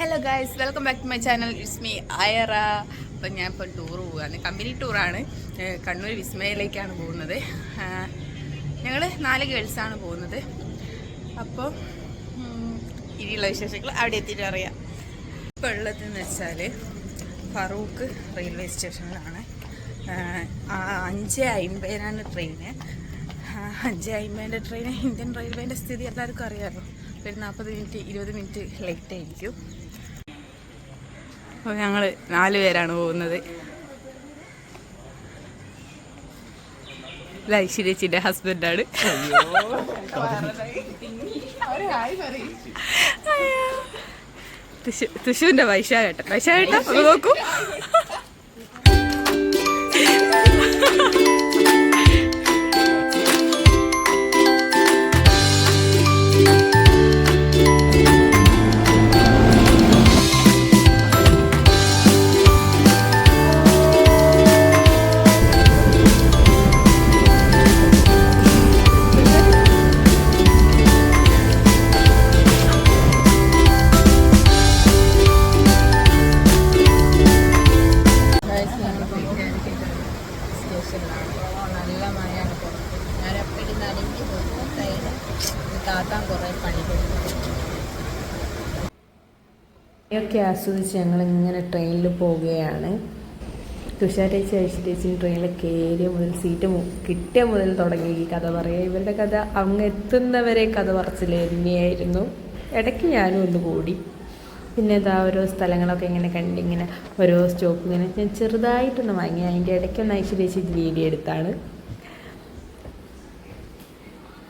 Hello guys welcome back to my channel Vismi ആയറ അപ്പം ഞാൻ ഇപ്പോൾ ടൂർ പോവുകയാണ് കമ്പനി ടൂറാണ് കണ്ണൂർ വിസ്മയിലേക്കാണ് പോകുന്നത്. ഞങ്ങൾ നാല് ഗേൾസാണ് പോകുന്നത്. അപ്പോൾ ഇനിയുള്ള വിശേഷങ്ങൾ അവിടെ എത്തിയിട്ട് അറിയാം ഇപ്പോൾ ഉള്ളതെന്ന് വെച്ചാൽ ഫറൂഖ് റെയിൽവേ സ്റ്റേഷനിലാണ് അഞ്ച് അയിമ്പതിനാണ് ട്രെയിന് അഞ്ച് അയിമ്പതിന്റെ ട്രെയിൻ ഇന്ത്യൻ റെയിൽവേന്റെ സ്ഥിതി എല്ലാവർക്കും അറിയാമല്ലോ. ഒരു നാൽപ്പത് മിനിറ്റ് ഇരുപത് മിനിറ്റ് ലേറ്റ് ആയിരിക്കും. അപ്പോൾ ഞങ്ങൾ നാല് പേരാണ് പോകുന്നത്. ഇത് ഐശ്വര്യച്ചിന്റെ ഹസ്ബൻഡാണ് തുഷുവിന്റെ വൈശാഖേട്ടൻ വൈശാഖേട്ടൻ ഒന്ന് നോക്കൂ. സ്റ്റേഷനിലാണ് നല്ല മഴയാണ് ഞാൻ എപ്പോഴും നനഞ്ഞ് പോകും. തൈര് താത്താൻ കുറേ പണി കൊടുക്കും. ഒക്കെ ആസ്വദിച്ച് ഞങ്ങൾ ഇങ്ങനെ ട്രെയിനിൽ പോവുകയാണ്. തുഷാരേച്ചി ഐശ്വര്യേച്ചി ട്രെയിനിൽ കയറിയ മുതൽ സീറ്റ് കിട്ടിയ മുതൽ തുടങ്ങി ഈ കഥ പറയുക. ഇവരുടെ കഥ അങ്ങ് എത്തുന്നവരെ കഥ പറച്ചിൽ തന്നെയായിരുന്നു. ഇടയ്ക്ക് ഞാനും ഒന്ന് കൂടി. പിന്നെ ഇതാ ഓരോ സ്ഥലങ്ങളൊക്കെ ഇങ്ങനെ കണ്ട് ഇങ്ങനെ ഓരോ സ്റ്റോപ്പ് ഇങ്ങനെ ഞാൻ ചെറുതായിട്ടൊന്ന് വാങ്ങി. അതിന്റെ ഇടയ്ക്കൊന്ന് ഐശ്വര്യേച്ചി വീഡിയോ എടുത്താണ്.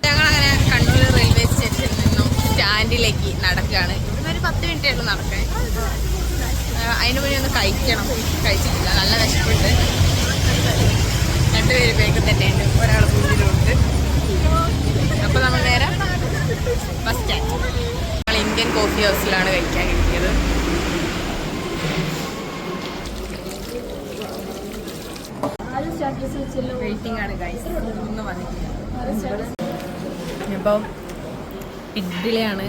ഞങ്ങളങ്ങനെ കണ്ണൂർ റെയിൽവേ സ്റ്റേഷനിൽ നിന്നും സ്റ്റാൻഡിലേക്ക് നടക്കുകയാണ്. ഇവിടുന്ന് ഒരു പത്ത് മിനിറ്റ് ഉള്ളൂ നടക്കാൻ. അതിന് മുന്നേ ഒന്ന് കഴിക്കണം. കഴിച്ചിട്ടില്ല. നല്ല വിശപ്പുണ്ട്. രണ്ടുപേര് ബാഗ് തന്നെയുണ്ട്. ഒരാൾ മുന്നിലുണ്ട് അപ്പോൾ നമ്മൾ നേരെ ബസ് സ്റ്റാൻഡ് ഇന്ത്യൻ കോഫി ഹൗസിലാണ് കഴിക്കാൻ കിട്ടിയത്. വെയിറ്റിംഗ് ആണ്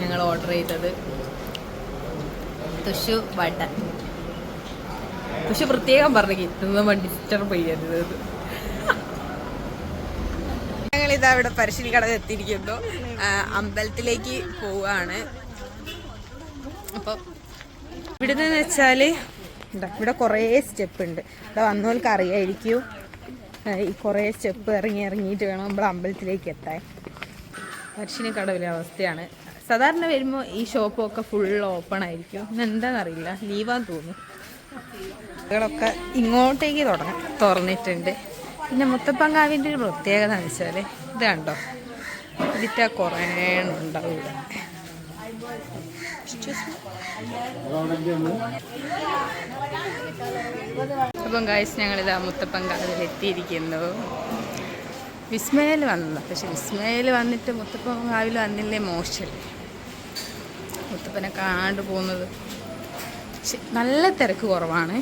ഞങ്ങൾ ഓർഡർ ചെയ്തത്. തുഷു വട. തുഷു പ്രത്യേകം പറഞ്ഞു ഇതൊന്നും ഡിസ്റ്റർബ് ചെയ്യരുത്. ഞങ്ങളിതാ ഇവിടെ പരശ്ശിനി കട എത്തിയിരിക്കുന്നു അമ്പലത്തിലേക്ക് പോവാണ് അപ്പോൾ ഇവിടെ വെച്ചാൽ എന്താ ഇവിടെ കുറേ സ്റ്റെപ്പ് ഉണ്ട്. ഇവിടെ വന്നവർക്ക് അറിയായിരിക്കും. ഈ കുറേ സ്റ്റെപ്പ് ഇറങ്ങി ഇറങ്ങിയിട്ട് വേണം നമ്മൾ അമ്പലത്തിലേക്ക് എത്താൻ. പരശ്ശിനി കടവിലെ അവസ്ഥയാണ്. സാധാരണ വരുമ്പോൾ ഈ ഷോപ്പൊക്കെ ഫുൾ ഓപ്പൺ ആയിരിക്കും. ഇന്ന് എന്താണെന്നറിയില്ല ലീവാന്ന് തോന്നുന്നു. കടകളൊക്കെ ഇങ്ങോട്ടേക്ക് തുടങ്ങും. തുറന്നിട്ടുണ്ട്. പിന്നെ മുത്തപ്പങ്കാവിന്റെ ഒരു പ്രത്യേകത എന്ന് വെച്ചാൽ ഇത് കണ്ടോ? ഇതിറ്റ കുറേ ഉണ്ടാവും ഇവിടെ. അപ്പം കാഴ്ച ഞങ്ങളിതാ മുത്തപ്പങ്കാവിൽ എത്തിയിരിക്കുന്നു. വിസ്മയിൽ വന്നു പക്ഷെ വിസ്മയിൽ വന്നിട്ട് മുത്തപ്പങ്കാവിൽ വന്നില്ലേ മോശമല്ലേ മുത്തപ്പനെ കാണാണ്ട് പോകുന്നത്. നല്ല തിരക്ക് കുറവാണ്.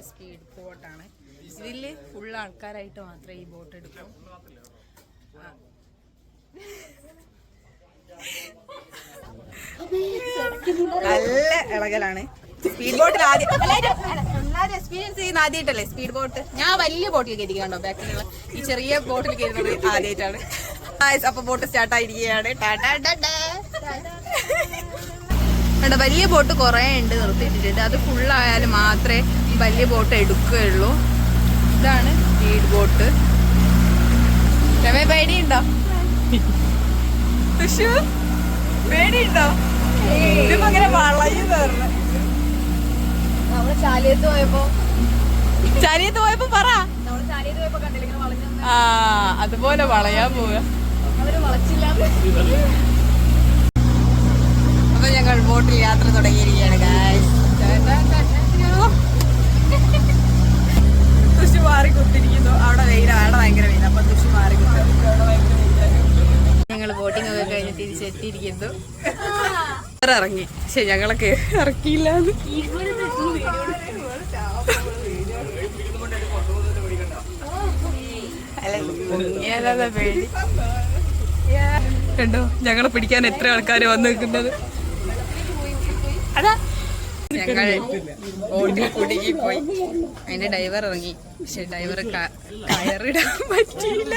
അത് സ്പീഡ് ബോട്ടാണ് ഇതിൽ ഫുൾ ആൾക്കാരായിട്ട് മാത്രമേ ഈ ബോട്ട് എടുക്കൂ. നല്ല ഇളകലാണ്. സ്പീഡ് ബോട്ടിൽ ആദ്യം എക്സ്പീരിയൻസ് ചെയ്യുന്ന ആദ്യമായിട്ടല്ലേ സ്പീഡ് ബോട്ട് ഞാൻ വലിയ ബോട്ടിൽ കയറിക്കണ്ടോ ബാക്കിലുള്ള ഈ ചെറിയ ബോട്ടിൽ കയറുന്നത് ആദ്യമായിട്ടാണ് അപ്പൊ ബോട്ട് സ്റ്റാർട്ട് ആയിരിക്കുകയാണ്. വലിയ ബോട്ട് കുറേ ഉണ്ട് നിർത്തിയിട്ടിട്ടുണ്ട്. അത് ഫുള്ളായാലും മാത്രമേ വലിയ ബോട്ട് എടുക്കുകയുള്ളൂ. ഇതാണ് സ്പീഡ് ബോട്ട്. രമേ പേടിയുണ്ടോ? തുഷു പേടിയുണ്ടോ? ഇതും അങ്ങനെ നമ്മൾ ചാലിയത്ത് പോയപ്പോൾ ചാലിയത്ത് പോയപ്പോ പറ. വളഞ്ഞു ആ അതുപോലെ വളയാൻ പോവുക. അപ്പൊ ഞങ്ങൾ ബോട്ടിൽ യാത്ര തുടങ്ങിയിരിക്കുകയാണ് ദുഷ് മാറി കുത്തിരിക്കുന്നു അവിടെ വെയിലാണ് അവിടെ ഭയങ്കര വെയിലാണ് അപ്പൊ ദുഷ് മാറി ഞങ്ങൾ ബോട്ടിംഗ് ഒക്കെ കഴിഞ്ഞ് തിരിച്ചെത്തിയിരിക്കുന്നു. ഇറങ്ങി. പക്ഷെ ഞങ്ങളൊക്കെ ഇറക്കിയില്ല കണ്ടോ? ഞങ്ങളെ പിടിക്കാൻ എത്ര ആൾക്കാർ വന്നു നിൽക്കുന്നത്? അതാ ഞങ്ങൾ ഓടി കുടുങ്ങി പോയി അതിന്റെ ഡ്രൈവർ ഇറങ്ങി. പക്ഷെ ഡൈവർ കയറിടാൻ പറ്റിയില്ല.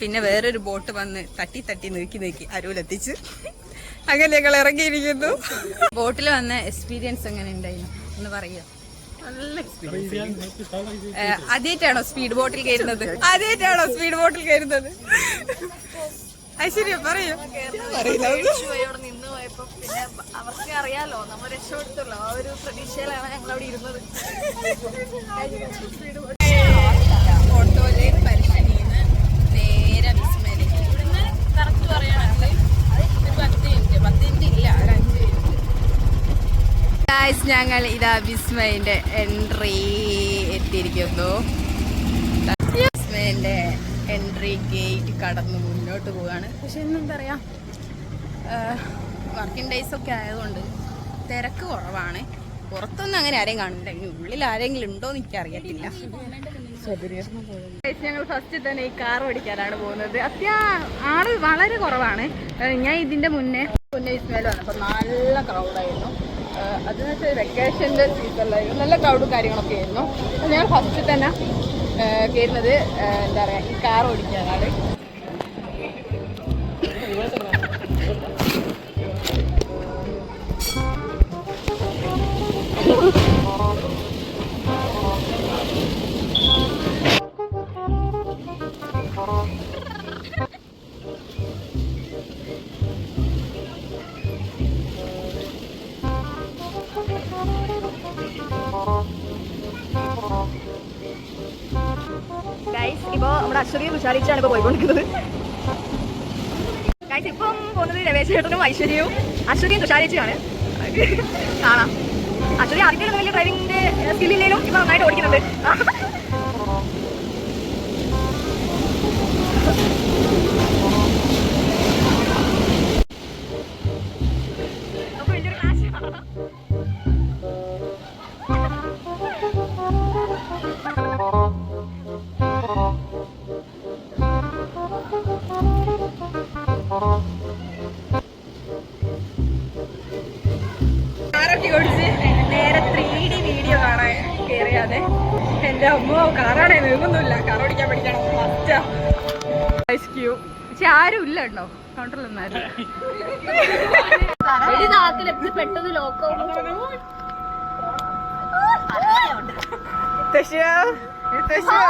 പിന്നെ വേറൊരു ബോട്ട് വന്ന് തട്ടി തട്ടി നീക്കി നീക്കി അരുവിലെത്തിച്ച് അങ്ങനെ ഞങ്ങൾ ഇറങ്ങിയിരിക്കുന്നു. ബോട്ടിൽ വന്ന എക്സ്പീരിയൻസ് എങ്ങനെ ഉണ്ടായിരുന്നു എന്ന് പറയുക നല്ല എക്സ്പീരിയൻസ് ആദ്യമായിട്ടാണോ സ്പീഡ് ബോട്ടിൽ കയറുന്നത്? ആദ്യമായിട്ടാണോ സ്പീഡ് ബോട്ടിൽ കയറുന്നത്? ഐശ്വര്യ പറയൂ. പിന്നെ അവർക്ക് അറിയാലോ നമ്മൾ രക്ഷപ്പെടുത്തല്ലോ ആ ഒരു പ്രതീക്ഷയിലാണ് ഞങ്ങൾ അവിടെ ഇരുന്നത്. ഓട്ടോയിലെ പരിശീലിന്ന് നേരെ വിസ്മയിലേക്ക്. ഇവിടുന്ന് കറക്റ്റ് പറയുകയാണെങ്കിൽ ഒരു പത്ത് മിനിറ്റ് പത്ത് മിനിറ്റ് ഇല്ല ഒരു അഞ്ച് മിനിറ്റ്. ഞങ്ങൾ ഇതാ വിസ്മയിന്റെ എൻട്രി എത്തിയിരിക്കുന്നു. എൻട്രി ഗേറ്റ് കടന്ന് മുന്നോട്ട് പോവുകയാണ്. പക്ഷെ ഇന്നെന്താ പറയുക വർക്കിംഗ് ഡേയ്സ് ഒക്കെ ആയതുകൊണ്ട് തിരക്ക് കുറവാണ്. പുറത്തൊന്നും അങ്ങനെ ആരെയും കാണില്ല. ഇനി ഉള്ളിൽ ആരെങ്കിലും ഉണ്ടോ എന്ന് എനിക്ക് അറിയത്തില്ല ഞങ്ങൾ ഫസ്റ്റ് തന്നെ ഈ കാർ ഓടിക്കാനാണ് പോകുന്നത്. അത്യാ ആൾ വളരെ കുറവാണ്. ഞാൻ ഇതിന്റെ മുന്നേ മുന്നേ ഇസ്മേൽ വന്നപ്പോൾ നല്ല ക്രൗഡായിരുന്നു അതെന്ന് വെച്ചാൽ വെക്കേഷന്റെ സീസണിലായിരുന്നു നല്ല ക്രൗഡും കാര്യങ്ങളൊക്കെ ആയിരുന്നു. ഞാൻ ഫസ്റ്റ് തന്നെ കയറുന്നത് എന്താ പറയുക ഈ കാർ ഓടിക്കാനാണ് ഗൈസ് ഇപ്പോ നമ്മുടെ അശ്വതിയും വിശാലിച്ചാണ് ഇപ്പൊ പോയിക്കൊണ്ടിരിക്കുന്നത്. ഗൈസ് ഇപ്പം പോകുന്നത് രമേശ് ചേട്ടനും ഐശ്വര്യവും അശ്വതിയും തുഷാരിച്ചുമാണ് കാണാം. അശ്വതി ആദ്യത്തെ വലിയ ഡ്രൈവിംഗിന്റെ സ്കില്ലില്ലേലും ഇപ്പൊ നന്നായിട്ട് ഓടിക്കുന്നുണ്ട്. കാറൊക്കെ നേരെ ത്രീ ഡി വീഡിയോ കാണാൻ കയറിയാതെ എന്റെ അമ്മ കാറാണേ നീങ്ങുന്നില്ല കാർ ഓടിക്കാൻ പഠിക്കണം മസ്റ്റാ ക്യൂ പക്ഷെ ആരും ഇല്ല ഉണ്ടോ കൗണ്ടറിലൊന്നും ആരും പെട്ടെന്ന് ലോക്കോ തശ്ശോ തശ്ശോ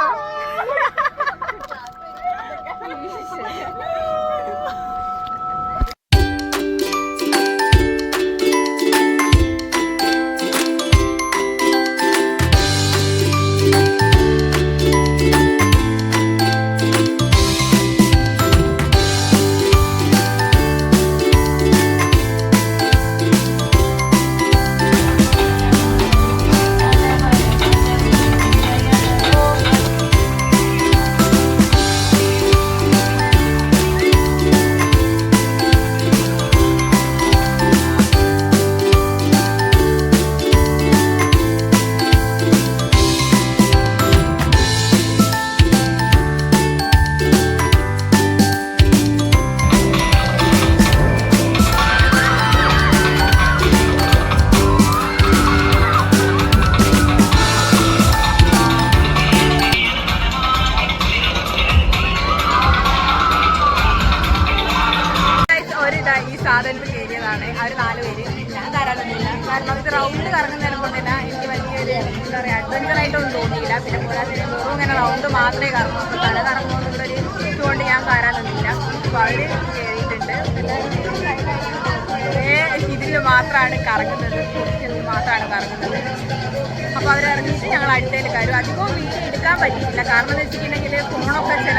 അപ്പോൾ അവരിറങ്ങിയിട്ട് ഞങ്ങൾ അടുത്തേൽ കയറും അധികവും വീഡിയോ എടുക്കാൻ പറ്റിയിട്ടില്ല. കാരണം എന്ന് വെച്ചിട്ടുണ്ടെങ്കിൽ ഫോണൊക്കെ ചില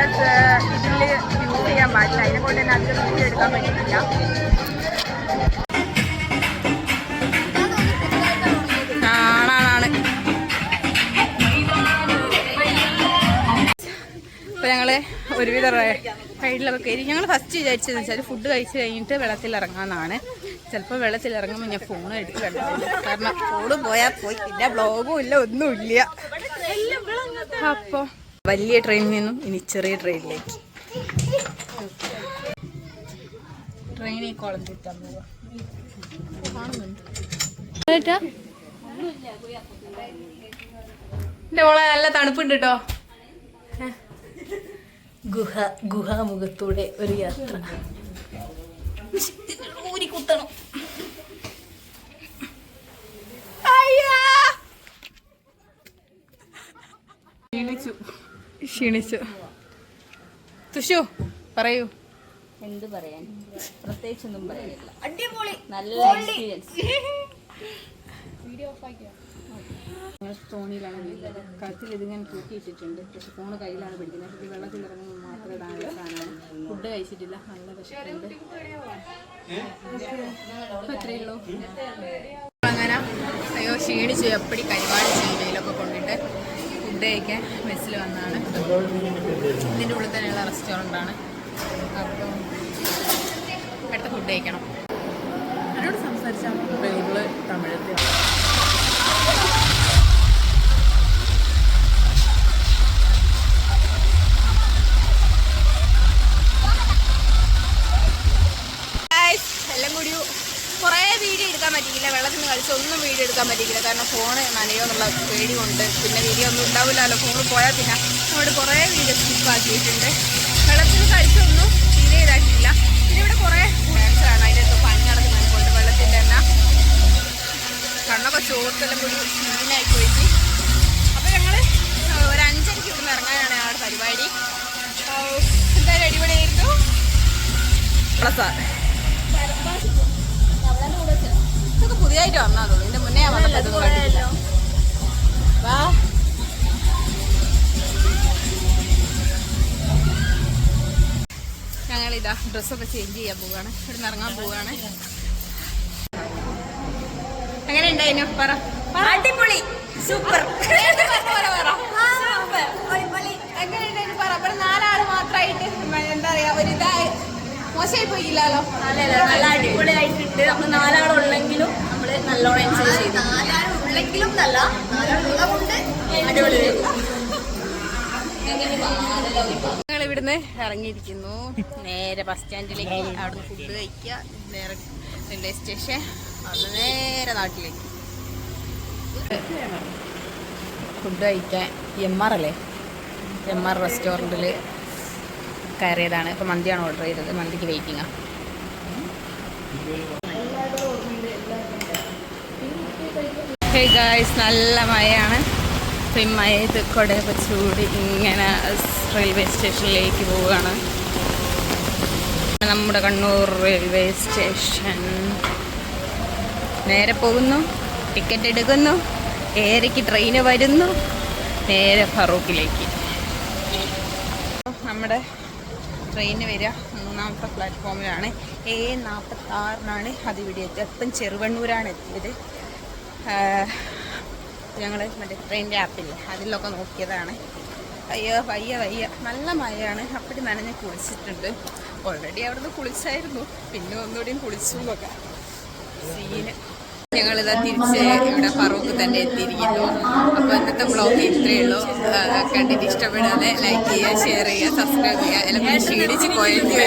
ഇതിൽ യൂസ് ചെയ്യാൻ പാടില്ല. അതിനെ കൊണ്ട് തന്നെ അധികം വീഡിയോ എടുക്കാൻ പറ്റിയില്ല ആണാണ്. ഇപ്പൊ ഞങ്ങൾ ഒരുവിധ സൈഡിലൊക്കെ കയറി ഞങ്ങൾ ഫസ്റ്റ് വിചാരിച്ചതെന്ന് വെച്ചാൽ ഫുഡ് കഴിച്ച് കഴിഞ്ഞിട്ട് വെള്ളത്തിൽ ഇറങ്ങാമെന്നാണ് ചിലപ്പോൾ വെള്ളത്തിൽ ഇറങ്ങുമ്പോൾ ഞാൻ ഫോൺ എടുത്ത് വെള്ളത്തിൽ കാരണം ഫോണ് പോയാൽ പോയി. പിന്നെ ബ്ലോഗും ഇല്ല ഒന്നുമില്ല അപ്പോൾ വലിയ ട്രെയിനിൽ നിന്നും ഇനി ചെറിയ ട്രെയിനിലേക്ക് ട്രെയിനിൽ കോളം പോവാ എന്റെ മോളെ നല്ല തണുപ്പുണ്ട് കേട്ടോ ഗുഹ ഗുഹാമുഖത്തൂടെ ഒരു യാത്ര. കുത്തണം. അയ്യാ! ക്ഷീണിച്ചു. ക്ഷീണിച്ചു. തുഷു പറയൂ. എന്ത് പറയാൻ? പ്രത്യേകിച്ചൊന്നും പറയാനില്ല. അടിപൊളി. നല്ല എക്സ്പീരിയൻസ് ഞങ്ങൾ തോണിയിലാണ് വീട്ടിൽ കഴുത്തിൽ ഇതിങ്ങനെ തൂക്കിയിട്ടിട്ടുണ്ട് പക്ഷെ ഫോണ് കയ്യിലാണ് പിടിക്കുന്നത്. ഇത് വെള്ളത്തിൽ ഇറങ്ങുമ്പോൾ മാത്രമേ ഇടാനുള്ള സാധനമാണ്. ഫുഡ് കഴിച്ചിട്ടില്ല. നല്ല വിശപ്പുണ്ട്. ഇപ്പൊ ഇത്രയേ ഉള്ളൂ. അങ്ങനെ അയ്യോ ക്ഷീണിച്ചു. എപ്പടി കരിവാട് ചെയ്യുന്നതിലൊക്കെ കൊണ്ടിട്ട് ഫുഡ് കഴിക്കാൻ ബസ്സിൽ വന്നാണ്. ഇതിന്റെ ഉള്ളിൽ തന്നെയുള്ള റെസ്റ്റോറന്റാണ് അപ്പം പെട്ടെന്ന് ഫുഡ് കഴിക്കണം. അവരോട് സംസാരിച്ചാൽ ബൈബിൾ തമിഴത്തിൽ ഫോണ് നനയോ എന്നുള്ള പേടി കൊണ്ട് പിന്നെ വീഡിയോ ഒന്നും ഉണ്ടാവില്ലല്ലോ. ഫോണിൽ പോയാൽ പിന്നെ അവിടെ കുറേ വീഡിയോ സ്കിപ്പ് ആക്കിയിട്ടുണ്ട്. വെള്ളത്തിൽ കഴിച്ചൊന്നും തീരെ ഇതാക്കിയില്ല പിന്നെ ഇവിടെ കുറേ ഡാൻസാണ് അതിന്റെ അടുത്ത് നടക്കുന്നത് കൊണ്ട് വെള്ളത്തിന്റെ തന്നെ കണ്ണൊക്കെ ചോർത്തെല്ലാം കൂടി ക്ലീനായി പോയിട്ട് അപ്പോൾ ഞങ്ങൾ ഒരു അഞ്ചരയ്ക്ക് ഇവിടുന്ന് ഇറങ്ങാനാണ് ഞങ്ങളുടെ പരിപാടി. എന്തായാലും അടിപൊളിയായിരുന്നു. പ്ലസ് ഇതൊക്കെ പുതിയതായിട്ട് വന്നാന്നുള്ളൂ ഇതിന്റെ മുന്നേ വാ. ഞങ്ങൾ ഇതാ ഡ്രസ്സൊക്കെ ചേഞ്ച് ചെയ്യാൻ പോവുകയാണ് ഇവിടുന്ന് ഇറങ്ങാൻ പോവുകയാണ് അങ്ങനെ ഉണ്ടായിരുന്നു? പറ. അടിപൊളി. സൂപ്പർ. നാലാൾ മാത്രമായിട്ട് എന്താ പറയാ ഒരു ഇതായി. മോശമായി പോയില്ലല്ലോ നല്ല അടിപൊളിയായിട്ടുണ്ട്. നമ്മൾ നാലാളുള്ളെങ്കിലും നല്ലോണം എൻജോയ് ചെയ്തു. നാലാളുള്ളെങ്കിലും നല്ല. അടിപൊളി. ഞങ്ങൾ ഇവിടുന്ന് ഇറങ്ങിയിരിക്കുന്നു. നേരെ ബസ് സ്റ്റാൻഡിലേക്ക് അവിടുന്ന് ഫുഡ് കഴിക്കുക. നേരെ റെയിൽവേ സ്റ്റേഷൻ അവിടെ നേരെ നാട്ടിലേക്ക്. ഫുഡ് കഴിക്കാൻ എം ആർ അല്ലേ? എം ആർ റെസ്റ്റോറന്റിൽ കയറിയതാണ്. ഇപ്പോൾ മന്തിയാണ് ഓർഡർ ചെയ്തത്. മന്തിക്ക് വെയിറ്റിംഗാണ് ഹേ ഗായ്സ് നല്ല മഴയാണ്. അപ്പം ഈ മഴയത്ത് കുടയൊക്കെ ചൂടി ഇങ്ങനെ റെയിൽവേ സ്റ്റേഷനിലേക്ക് പോവുകയാണ്. നമ്മുടെ കണ്ണൂർ റെയിൽവേ സ്റ്റേഷൻ നേരെ പോകുന്നു ടിക്കറ്റ് എടുക്കുന്നു ഏരയ്ക്ക് ട്രെയിന് വരുന്നു നേരെ ഫറൂഖിലേക്ക്. നമ്മുടെ ട്രെയിന് വരിക മൂന്നാമത്തെ പ്ലാറ്റ്ഫോമിലാണ് എ നാൽപ്പത്തി ആറിനാണ് അത് ഇവിടെ എത്തിയത് ഇപ്പം ചെറുവണ്ണൂരാണ് എത്തിയത്. ഞങ്ങൾ മറ്റേ ട്രെയിനിന്റെ ആപ്പില്ലേ അതിലൊക്കെ നോക്കിയതാണ്. അയ്യോ വയ്യ വയ്യ. നല്ല മഴയാണ്. അപ്പടി നനഞ്ഞ് കുളിച്ചിട്ടുണ്ട്. ഓൾറെഡി അവിടുന്ന് കുളിച്ചായിരുന്നു. പിന്നെ ഒന്നുകൂടിയും കുളിച്ചു നോക്കാം സീന്. ഞങ്ങളിതാ തിരിച്ച് ഇവിടെ പറവക്ക് തന്നെ എത്തിയിരിക്കുന്നു. അപ്പോൾ ഇന്നത്തെ ബ്ലോഗ് ഇത്രയേ ഉള്ളൂ. കണ്ടിട്ട് ഇഷ്ടപ്പെടാതെ ലൈക്ക് ചെയ്യുക ഷെയർ ചെയ്യുക സബ്സ്ക്രൈബ് ചെയ്യുക. എല്ലാം ക്ഷീണിച്ച് പോയെങ്കിൽ